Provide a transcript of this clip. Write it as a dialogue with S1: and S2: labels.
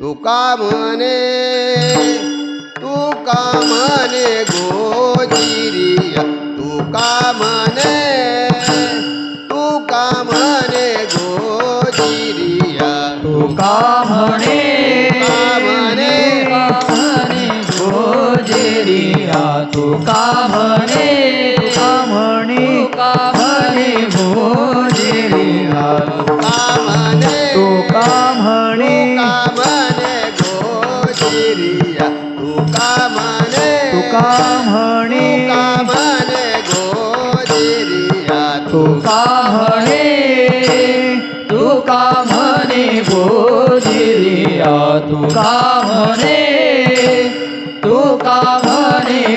S1: तुका म्हणे? तुका म्हणे गोजिरिया? तुका म्हणे? तुका म्हणे गोजिरिया?
S2: तुका म्हणे?
S1: म्हणे?
S2: म्हणे गोजेरिया? तुका म्हणे? म्हणे गोजिरिया
S1: तुका म्हणे
S2: तुका म्हणे
S1: गोजेरिया तुका म्हणे
S2: तुका म्हणे तुका म्हणे